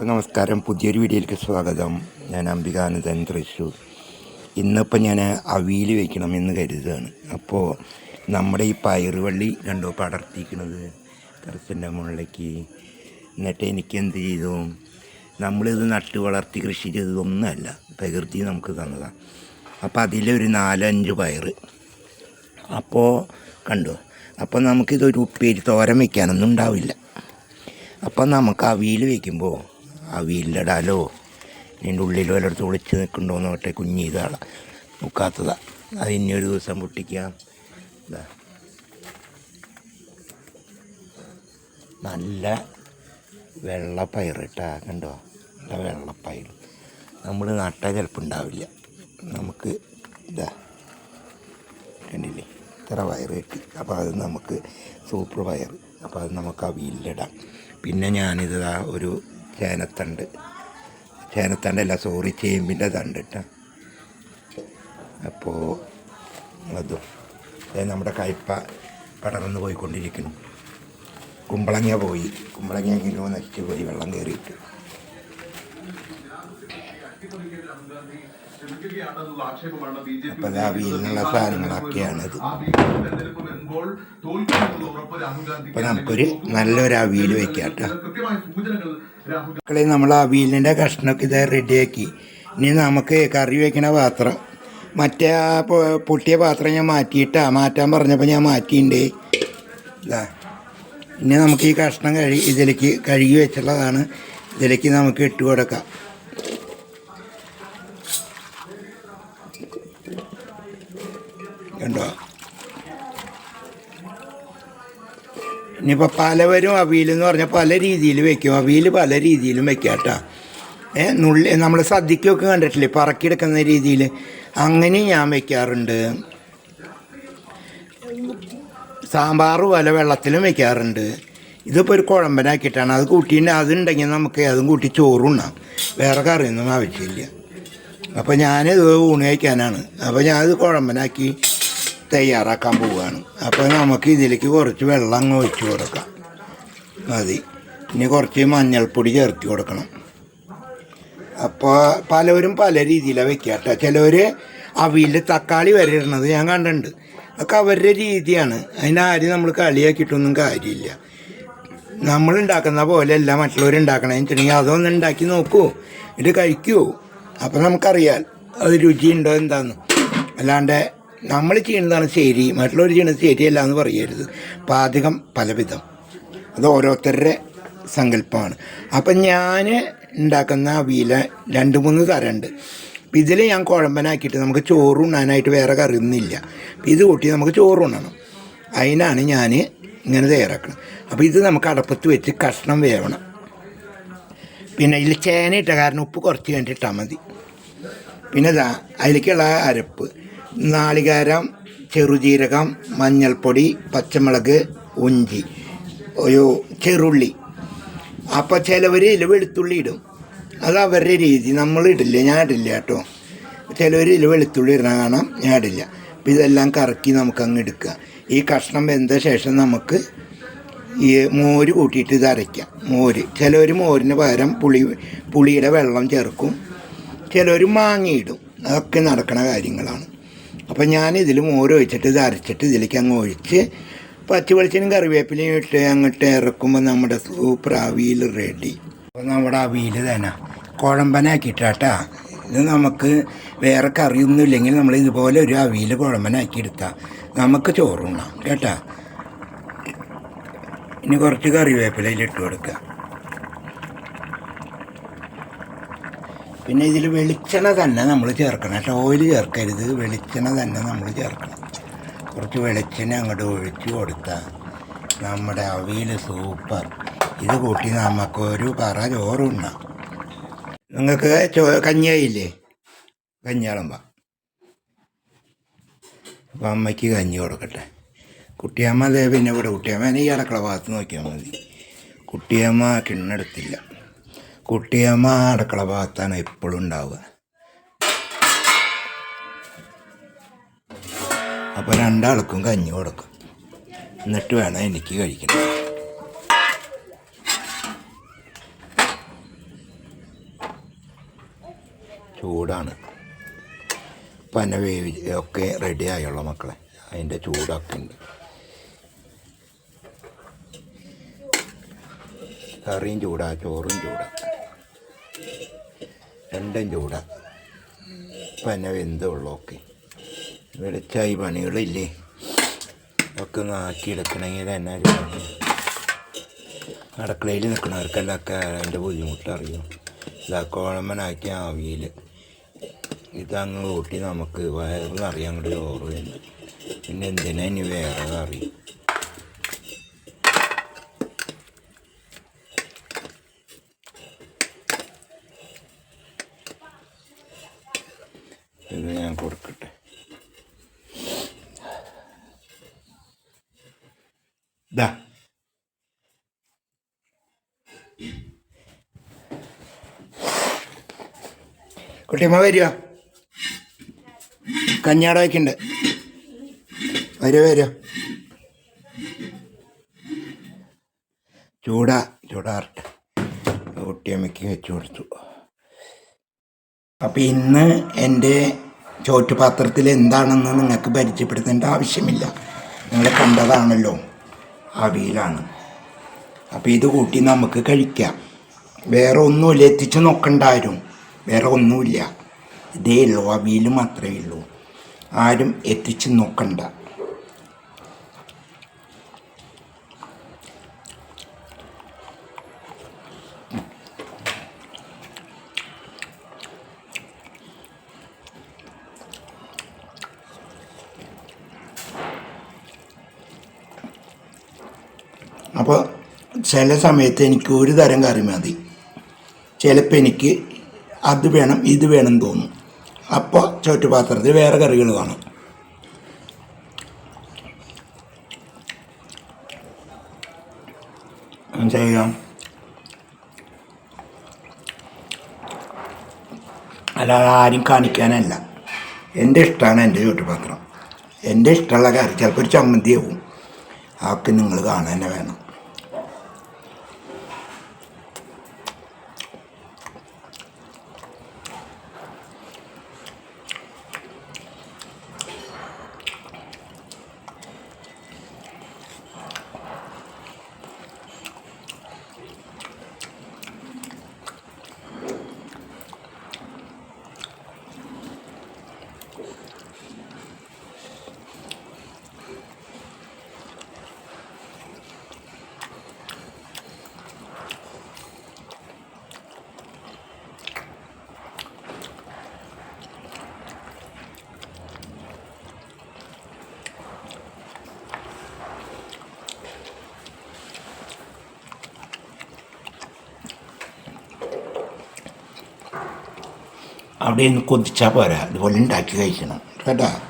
എല്ലാവർക്കും നമസ്കാരം. പുതിയൊരു വീഡിയോയിലേക്ക് സ്വാഗതം. ഞാൻ അംബികാനന്ദൻ തൃശ്ശൂർ. ഇന്നിപ്പോൾ ഞാൻ അവിയിൽ വയ്ക്കണം എന്ന് കരുതുകയാണ്. അപ്പോൾ നമ്മുടെ ഈ പയറുവള്ളി കണ്ടോ പടർത്തിക്കണത് ടെറസിന്റെ മുകളിലേക്ക്. എന്നിട്ട് എനിക്ക് എന്ത് ചെയ്തു? നമ്മളിത് നട്ട് വളർത്തി കൃഷി ചെയ്തതൊന്നുമല്ല. പ്രകൃതി നമുക്ക് തന്നതാണ് അപ്പോൾ അതിലൊരു നാലഞ്ച് പയറ് അപ്പോൾ കണ്ടോ? അപ്പോൾ നമുക്കിതൊരു ഉപ്പേരി തോരം വയ്ക്കാനൊന്നും ഉണ്ടാവില്ല. അപ്പം നമുക്ക് അവിയിൽ വയ്ക്കുമ്പോൾ അവിയിലിടാലോ നിന്റെ ഉള്ളിൽ വല്ലയിടത്ത് ഒളിച്ച് നിൽക്കണ്ടോ നോട്ടെ കുഞ്ഞി ഇതാണ് മുക്കാത്തതാ. അത് ഇനി ഒരു ദിവസം പൊട്ടിക്കാം. നല്ല വെള്ളപ്പയർ കേട്ടാ കണ്ടോ? നല്ല വെള്ളപ്പയർ. നമ്മൾ നട്ടാൽ ചിലപ്പോൾ ഉണ്ടാവില്ല. നമുക്ക് ഇതാ. കണ്ടില്ലേ? ഇത്ര പയർ കിട്ടി. അപ്പോൾ അത് നമുക്ക് സൂപ്പർ വയർ അപ്പോൾ അത് നമുക്ക് ആ വീലിലിടാം. പിന്നെ ഞാനിത് ഒരു ചേനത്തണ്ട് ചേനത്തണ്ടല്ല സോറി ചേമ്പിന്റെ തണ്ട് കേട്ടോ അപ്പോൾ അതും നമ്മുടെ കയ്പ പടർന്ന് പോയിക്കൊണ്ടിരിക്കുന്നു. കുമ്പളങ്ങ പോയി. കുമ്പളങ്ങ കിലോ നശിച്ചു പോയി വെള്ളം കയറിയിട്ട് ആ വീലിനുള്ള സാധനങ്ങളൊക്കെയാണിത് അപ്പോൾ നമുക്കൊരു നല്ലൊരു അവിയൽ വെക്കാം കേട്ടോ മക്കളെ നമ്മൾ അവിയലിന്റെ കഷ്ണമൊക്കെ ഇത് റെഡിയാക്കി. ഇനി നമുക്ക് കറി വെക്കണ പാത്രം. മറ്റേ ആ പൊട്ടിയ പാത്രം ഞാൻ മാറ്റിയിട്ടാ. മാറ്റാൻ പറഞ്ഞപ്പോൾ ഞാൻ മാറ്റിയിട്ടുണ്ട് ഇതാ ഇനി നമുക്ക് ഈ കഷ്ണം കഴുകി ഇതിലേക്ക് കഴുകി വെച്ചുള്ളതാണ്. ഇതിലേക്ക് നമുക്ക് ഇട്ട് കൊടുക്കാം. കണ്ടോ? ഇനിയിപ്പോൾ പലവരും അവിയലെന്ന് പറഞ്ഞാൽ പല രീതിയിൽ വെക്കും. അവിയൽ പല രീതിയിലും വെക്കാം കേട്ടോ. ഏ നുള്ളി നമ്മൾ സദ്യക്കൊക്കെ കണ്ടിട്ടില്ലേ? പറക്കിയെടുക്കുന്ന രീതിയിൽ അങ്ങനെ ഞാൻ വെക്കാറുണ്ട്. സാമ്പാർ പോലെ വെള്ളത്തിലും വെക്കാറുണ്ട്. ഇതിപ്പോൾ ഒരു കുഴമ്പനാക്കിയിട്ടാണ്. അത് കൂട്ടിയിട്ട് അതുണ്ടെങ്കിൽ നമുക്ക് അതും കൂട്ടി ചോറുണ്ണാം വേറെ കറിയൊന്നും ആവശ്യമില്ല. അപ്പോൾ ഞാനിത് ഊണ് കഴിക്കാനാണ്. അപ്പോൾ ഞാനത് കുഴമ്പനാക്കി തയ്യാറാക്കാൻ പോവുകയാണ്. അപ്പോൾ നമുക്ക് ഇതിലേക്ക് കുറച്ച് വെള്ളം അങ്ങ് ഒഴിച്ചു കൊടുക്കാം. മതി. ഇനി കുറച്ച് മഞ്ഞൾപ്പൊടി ചേർത്ത് കൊടുക്കണം. അപ്പോൾ പലവരും പല രീതിയിലാണ് വെക്കുക കേട്ടോ ചിലവർ അവിയിൽ തക്കാളി വരെ ഇടുന്നത് ഞാൻ കണ്ടിട്ടുണ്ട്. അതൊക്കെ അവരുടെ രീതിയാണ്. അതിനാരും നമ്മൾ കളിയാക്കിയിട്ടൊന്നും കാര്യമില്ല. നമ്മൾ ഉണ്ടാക്കുന്ന പോലെ അല്ല മറ്റുള്ളവർ ഉണ്ടാക്കണമെന്ന് വെച്ചിട്ടുണ്ടെങ്കിൽ അതൊന്ന് ഉണ്ടാക്കി നോക്കൂ. ഇത് കഴിക്കുമോ അപ്പം നമുക്കറിയാം. അത് രുചിയുണ്ടോ എന്താന്ന്. അല്ലാണ്ട് നമ്മൾ ചെയ്യുന്നതാണ് ശരി മറ്റുള്ളവർ ചെയ്യുന്നത് ശരിയല്ല എന്ന് പറയരുത്. പാചകം പലവിധം. അത് ഓരോരുത്തരുടെ സങ്കല്പമാണ്. അപ്പം ഞാൻ ഉണ്ടാക്കുന്ന അവിയൽ രണ്ട് മൂന്ന് തരമുണ്ട്. അപ്പം ഇതിൽ ഞാൻ കുഴമ്പനാക്കിയിട്ട് നമുക്ക് ചോറ് ഉണ്ണാനായിട്ട് വേറെ കറിയൊന്നുമില്ല അപ്പം ഇത് കൂട്ടി നമുക്ക് ചോറ് ഉണ്ണണം. അതിനാണ് ഞാൻ ഇങ്ങനെ തയ്യാറാക്കണം അപ്പോൾ ഇത് നമുക്ക് അടപ്പത്ത് വെച്ച് കഷ്ണം വേവണം. പിന്നെ ഇതിൽ ചേന ഇട്ട കാരണം ഉപ്പ് കുറച്ച് വേണ്ടിയിട്ടാൽ മതി. പിന്നെ അതിലേക്കുള്ള അരപ്പ്. നാളികേരം ചെറുജീരകം മഞ്ഞൾപ്പൊടി പച്ചമുളക് ഉഞ്ചി ഒരു ചെറുള്ളി. അപ്പോൾ ചിലവർ ഇതിൽ വെളുത്തുള്ളി ഇടും. അത് അവരുടെ രീതി. നമ്മൾ ഇടില്ല. ഞാൻ ഇടില്ല കേട്ടോ. ചിലവർ ഇതിൽ വെളുത്തുള്ളി ഇടണ കാണാം. ഞാൻ ഇടില്ല. അപ്പോൾ ഇതെല്ലാം കറക്കി നമുക്ക് അങ്ങ് എടുക്കുക. ഈ കഷ്ണം വെന്ത ശേഷം നമുക്ക് ഈ മോര് കൂട്ടിയിട്ട് ഇത് അരയ്ക്കാം. മോര്. ചിലവർ മോരിന് പകരം പുളി പുളിയുടെ വെള്ളം ചേർക്കും. ചിലവർ മാങ്ങയിടും അതൊക്കെ നടക്കുന്ന കാര്യങ്ങളാണ്. അപ്പം ഞാൻ ഇതിൽ മോര് ഒഴിച്ചിട്ട് ഇത് അരച്ചിട്ട് ഇതിലേക്ക് അങ്ങ് ഒഴിച്ച് പച്ച വെളിച്ചനും കറിവേപ്പിലയും ഇട്ട് അങ്ങോട്ട് ഇറക്കുമ്പോൾ നമ്മുടെ സൂപ്പർ അവിയൽ റെഡി അപ്പോൾ നമ്മുടെ അവിയൽ തന്നെ കുഴമ്പനാക്കിയിട്ടാട്ടാ. ഇത് നമുക്ക് വേറെ കറിയൊന്നും ഇല്ലെങ്കിൽ നമ്മൾ ഇതുപോലെ ഒരു അവിയൽ കുഴമ്പനാക്കി എടുത്താൽ നമുക്ക് ചോറുണ്ണാം കേട്ടാ? ഇനി കുറച്ച് കറിവേപ്പിലയിൽ ഇട്ട് കൊടുക്കുക പിന്നെ ഇതിൽ വെളിച്ചെണ്ണ തന്നെ നമ്മൾ ചേർക്കണം. കേട്ടോ ഓയിൽ ചേർക്കരുത്. വെളിച്ചെണ്ണ തന്നെ നമ്മൾ ചേർക്കണം. കുറച്ച് വെളിച്ചെണ്ണ അങ്ങോട്ട് ഒഴിച്ച് കൊടുത്താൽ നമ്മുടെ അവിയൽ സൂപ്പർ. ഇത് കൂട്ടി നമുക്കൊരു പറ ചോറുണ്ണാം. നിങ്ങൾക്ക് ചോ കഞ്ഞിയായില്ലേ? കഞ്ഞിയാളുമ്പ. അപ്പം അമ്മയ്ക്ക് കഞ്ഞി കൊടുക്കട്ടെ. കുട്ടിയമ്മ ദേ പിന്നെ ഇവിടെ കുട്ടിയമ്മ ഈ അടക്കള ഭാഗത്ത് നോക്കിയാൽ മതി. കുട്ടിയമ്മ കിണ്ണെടുത്തില്ല. കുട്ടിയമ്മ അടുക്കള ഭാഗത്താണ് എപ്പോഴും ഉണ്ടാവുക. അപ്പോൾ രണ്ടാൾക്കും കഞ്ഞി കൊടുക്കും. എന്നിട്ട് വേണം എനിക്ക് കഴിക്കണം. ചൂടാണ്. പന വേവി ഒക്കെ റെഡി ആയുള്ള മക്കളെ. അതിന്റെ ചൂടൊക്കെ ഉണ്ട്. കറിയും ചൂടാ ചോറും ചൂടാ. രണ്ടും ചൂട. പന വെന്തുള്ളൊക്കെ വെളിച്ചായി പണികളില്ലേ? ഒക്കെ ഒന്ന് ആക്കിയെടുക്കണമെങ്കിൽ തന്നെ. അടുക്കളയിൽ നിൽക്കുന്നവർക്കെല്ലാമൊക്കെ അതിന്റെ ബുദ്ധിമുട്ടറിയും ഇതാക്കോളമ്മനാക്കി ഇതാ ആവിയിൽ. ഇതങ്ങ് കൂട്ടി നമുക്ക് വയറിൽ അറിയാൻ കൂടി പിന്നെ എന്തിനാ ഇനി വേറെ കറി ഇത് ഞാൻ കൊടുക്കട്ടെ ദാ കുട്ടിയമ്മ വരിക കഞ്ഞാട വയ്ക്കണ്ട് വരിക വരിക ചൂടാ. ചൂടാറട്ടെ കുട്ടിയമ്മയ്ക്ക് വെച്ചു കൊടുത്തു. അപ്പം ഇന്ന് എന്റെ ചോറ്റുപാത്രത്തിൽ എന്താണെന്ന് നിങ്ങൾക്ക് പരിചയപ്പെടുത്തേണ്ട ആവശ്യമില്ല. നിങ്ങൾ കണ്ടതാണല്ലോ അവിയലാണ് അപ്പോൾ ഇത് കൂട്ടി നമുക്ക് കഴിക്കാം. വേറെ ഒന്നുമില്ല എത്തിച്ച് നോക്കണ്ടാരും. വേറെ ഒന്നുമില്ല. ഇതേ ഉള്ളൂ അവിയിൽ മാത്രമേ ഉള്ളൂ. ആരും എത്തിച്ച് നോക്കണ്ട അപ്പോൾ ചില സമയത്ത് എനിക്ക് ഒരു തരം കറി മതി. ചിലപ്പോൾ എനിക്ക് അത് വേണം ഇത് വേണം തോന്നും. അപ്പോൾ ചോറ്റുപാത്രത്തിൽ വേറെ കറികൾ കാണും. ചെയ്യാം. അല്ലാതെ ആരും കാണിക്കാനല്ല. എന്റെ ഇഷ്ടമാണ് എന്റെ ചുറ്റുപാത്രം. എന്റെ ഇഷ്ടമുള്ള കറി ചിലപ്പോൾ ഒരു ചമ്മന്തിയാവും അതൊക്കെ നിങ്ങൾ കാണാൻ തന്നെ വേണം. അവിടെ നിന്ന് കൊതിച്ചാൽ പോരാ. ഇതുപോലെ ഉണ്ടാക്കി കഴിക്കണം. കേട്ടാ?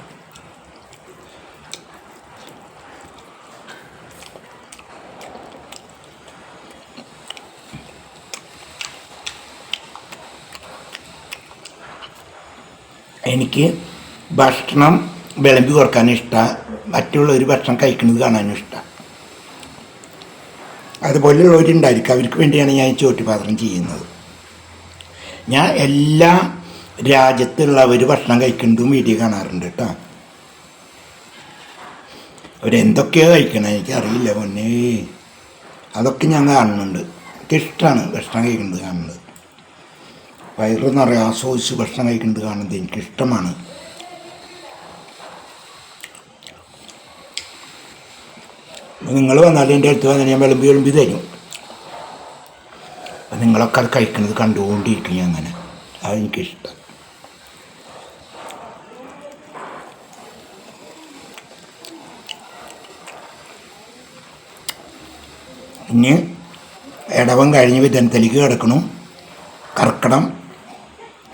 എനിക്ക് ഭക്ഷണം വിളമ്പി കൊടുക്കാനും ഇഷ്ടമാണ് മറ്റുള്ളവർ ഭക്ഷണം കഴിക്കുന്നത് കാണാനും ഇഷ്ടമാണ് അതുപോലെയുള്ളവരുണ്ടായിരിക്കും. അവർക്ക് വേണ്ടിയാണ് ഞാൻ ചോറ്റുപാത്രം ചെയ്യുന്നത്. ഞാൻ എല്ലാ രാജ്യത്തുള്ളവർ ഭക്ഷണം കഴിക്കുന്നതും വീഡിയോ കാണാറുണ്ട് കേട്ടോ. അവരെന്തൊക്കെയോ കഴിക്കണം എനിക്കറിയില്ല പൊന്നേ. അതൊക്കെ ഞാൻ കാണുന്നുണ്ട്. എനിക്കിഷ്ടമാണ് ഭക്ഷണം കഴിക്കുന്നത് കാണുന്നത്. വയറ് നിറയെ ആസ്വദിച്ച് ഭക്ഷണം കഴിക്കുന്നത് കാണുന്നത് എനിക്കിഷ്ടമാണ്. നിങ്ങൾ വന്നാലും എന്റെ അടുത്ത് വന്നാൽ ഞാൻ വിളമ്പി വിളമ്പി തരും. നിങ്ങളൊക്കെ അത് കഴിക്കുന്നത് കണ്ടുകൊണ്ടിരിക്കും ഞാൻ അങ്ങനെ. അതെനിക്കിഷ്ടം. ഇനി ഇടവം കഴിഞ്ഞ് വിധനത്തിലേക്ക് കിടക്കണം. കറക്കണം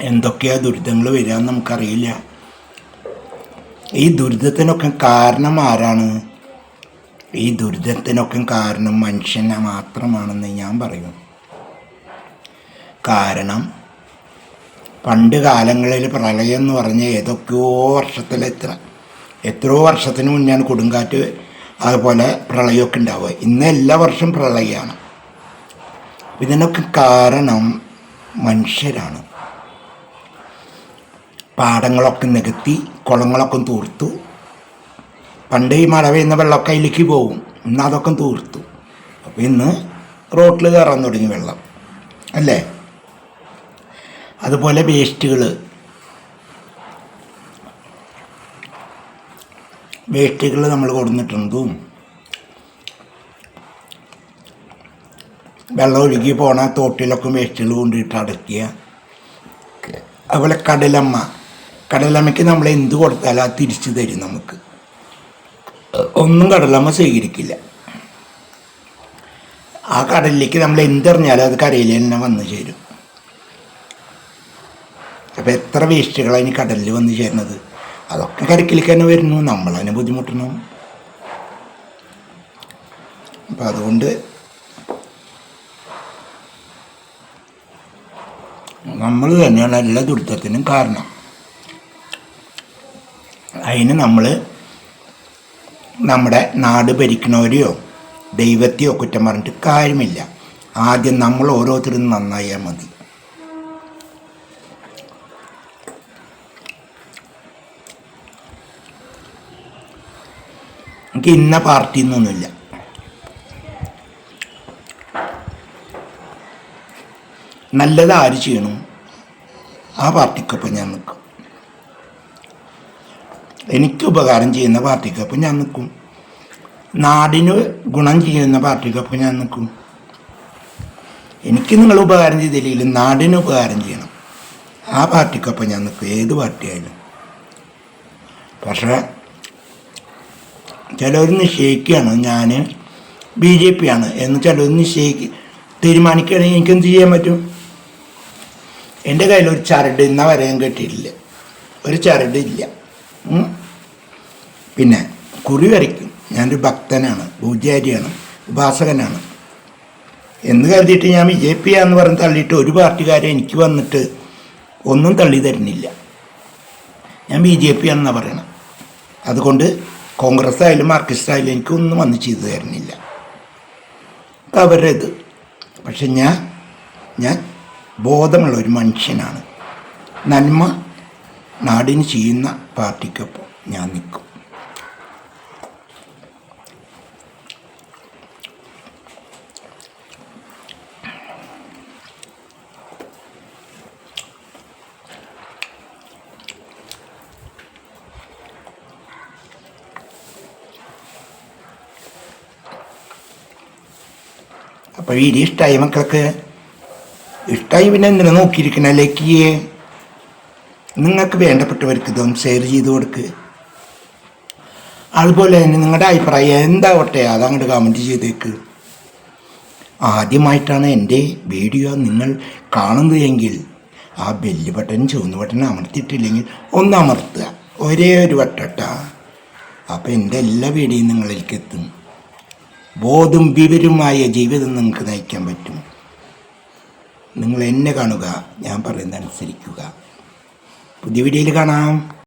എന്തൊക്കെയാ ദുരിതങ്ങൾ വരിക നമുക്കറിയില്ല. ഈ ദുരിതത്തിനൊക്കെ കാരണം ആരാണ്? ഈ ദുരിതത്തിനൊക്കെ കാരണം മനുഷ്യനെ മാത്രമാണെന്ന് ഞാൻ പറയും. കാരണം പണ്ട് കാലങ്ങളിൽ പ്രളയം എന്ന് പറഞ്ഞ ഏതൊക്കെയോ വർഷത്തിൽ എത്ര എത്രയോ വർഷത്തിന് മുന്നെയാണ് കൊടുങ്കാറ്റ് അതുപോലെ പ്രളയമൊക്കെ ഉണ്ടാവുക. ഇന്ന് എല്ലാ വർഷവും പ്രളയമാണ് ഇതിനൊക്കെ കാരണം മനുഷ്യരാണ്. പാടങ്ങളൊക്കെ നികത്തി കുളങ്ങളൊക്കെ തൂർത്തു. പണ്ട് ഈ മഴ പെയ്യുന്ന വെള്ളമൊക്കെ അതിലേക്ക് പോകും. ഇന്ന് അതൊക്കെ തൂർത്തു. അപ്പോൾ ഇന്ന് റോട്ടിൽ കയറാൻ തുടങ്ങി വെള്ളം. അല്ലേ? അതുപോലെ വേസ്റ്റുകൾ വേസ്റ്റുകൾ നമ്മൾ കൊടുത്തിട്ടുണ്ട് വെള്ളം ഒഴുകി പോണ തോട്ടിലൊക്കെ വേസ്റ്റുകൾ കൊണ്ടിട്ട് അടയ്ക്കുക. അതുപോലെ കടലമ്മ. കടലമ്മയ്ക്ക് നമ്മൾ എന്ത് കൊടുത്താലും അത് തിരിച്ചു തരും നമുക്ക്. ഒന്നും കടലമ്മ സ്വീകരിക്കില്ല. ആ കടലിലേക്ക് നമ്മൾ എന്തെറിഞ്ഞാലും അത് കരയിൽ തന്നെ വന്നു ചേരും. അപ്പോൾ എത്ര വേസ്റ്റുകളാണ് ഇനി കടലിൽ വന്നു ചേരുന്നത്? അതൊക്കെ കരക്കിലേക്ക് തന്നെ വരുന്നു. നമ്മളതിനെ ബുദ്ധിമുട്ടണം. അപ്പം അതുകൊണ്ട് നമ്മൾ തന്നെയാണ് എല്ലാ ദുരിതത്തിനും കാരണം. അതിന് നമ്മൾ നമ്മുടെ നാട് ഭരിക്കണവരെയോ ദൈവത്തെയോ കുറ്റം പറഞ്ഞിട്ട് കാര്യമില്ല. ആദ്യം നമ്മൾ ഓരോരുത്തരും നന്നായാൽ മതി. എനിക്ക് ഇന്ന പാർട്ടി എന്നൊന്നുമില്ല നല്ലത് ആര് ചെയ്യണം ആ പാർട്ടിക്കൊപ്പം ഞാൻ നിൽക്കും. എനിക്ക് ഉപകാരം ചെയ്യുന്ന പാർട്ടിക്കൊപ്പം ഞാൻ നിൽക്കും. നാടിന് ഗുണം ചെയ്യുന്ന പാർട്ടിക്കൊപ്പം ഞാൻ നിൽക്കും. എനിക്ക് നിങ്ങൾ ഉപകാരം ചെയ്തില്ലെങ്കിലും നാടിന് ഉപകാരം ചെയ്യണം. ആ പാർട്ടിക്കൊപ്പം ഞാൻ നിൽക്കും. ഏത് പാർട്ടിയായാലും. പക്ഷേ ചിലർ നിശ്ചയിക്കുകയാണ് ഞാൻ ബി ജെ പി ആണ് എന്ന് ചിലർ നിശ്ചയിക്കുക തീരുമാനിക്കുകയാണെങ്കിൽ എനിക്കെന്ത് ചെയ്യാൻ പറ്റും? എന്റെ കയ്യിൽ ഒരു ചരട് ഇന്ന വരെയും കെട്ടിയിട്ടില്ല. ഒരു ചരട് ഇല്ല. പിന്നെ കുറി വരയ്ക്കും. ഞാനൊരു ഭക്തനാണ് പൂജാരിയാണ് ഉപാസകനാണ്. എന്ന് കരുതിയിട്ട് ഞാൻ ബി ജെ പി ആന്ന് പറഞ്ഞ് തള്ളിയിട്ട് ഒരു പാർട്ടിക്കാരെ എനിക്ക് വന്നിട്ട് ഒന്നും തള്ളി തരുന്നില്ല. ഞാൻ ബി ജെ പി ആണെന്നാണ് പറയണം. അതുകൊണ്ട് കോൺഗ്രസ് ആയാലും മാർക്സിസ്റ്റ് ആയാലും എനിക്കൊന്നും വന്ന് ചെയ്തു തരുന്നില്ല. അവരുടെ ഇത് പക്ഷെ ഞാൻ ഞാൻ ബോധമുള്ള ഒരു മനുഷ്യനാണ്. നന്മ നാടിന് ചെയ്യുന്ന പാർട്ടിക്കൊപ്പം ഞാൻ നിൽക്കും. അപ്പോൾ വീട് ഇഷ്ടമായി മക്കൾക്ക്? ഇഷ്ടമായി പിന്നെ എന്തിനാ നോക്കിയിരിക്കണ? ലൈക്ക് നിങ്ങൾക്ക് വേണ്ടപ്പെട്ടവർക്ക് ഇതൊന്ന് ഷെയർ ചെയ്ത് കൊടുക്ക്. അതുപോലെ തന്നെ നിങ്ങളുടെ അഭിപ്രായം എന്താവട്ടെ അതങ്ങോട്ട് കമന്റ് ചെയ്തേക്ക്. ആദ്യമായിട്ടാണ് എന്റെ വീഡിയോ നിങ്ങൾ കാണുന്നത് എങ്കിൽ ആ ബെല്ല് ബട്ടൺ ചുവന്ന ബട്ടൺ അമർത്തിയിട്ടില്ലെങ്കിൽ ഒന്ന് അമർത്തുക. ഒരേ ഒരു വട്ടട്ടാ. അപ്പോൾ എന്റെ എല്ലാ വീഡിയോയും നിങ്ങളിലേക്ക് എത്തും. ബോധം വിവരമായ ജീവിതം നിങ്ങൾക്ക് നയിക്കാൻ പറ്റും. നിങ്ങൾ എന്നെ കാണുക ഞാൻ പറയുന്നത് അനുസരിക്കുക. പുതിയ വീഡിയോയിൽ കാണാം.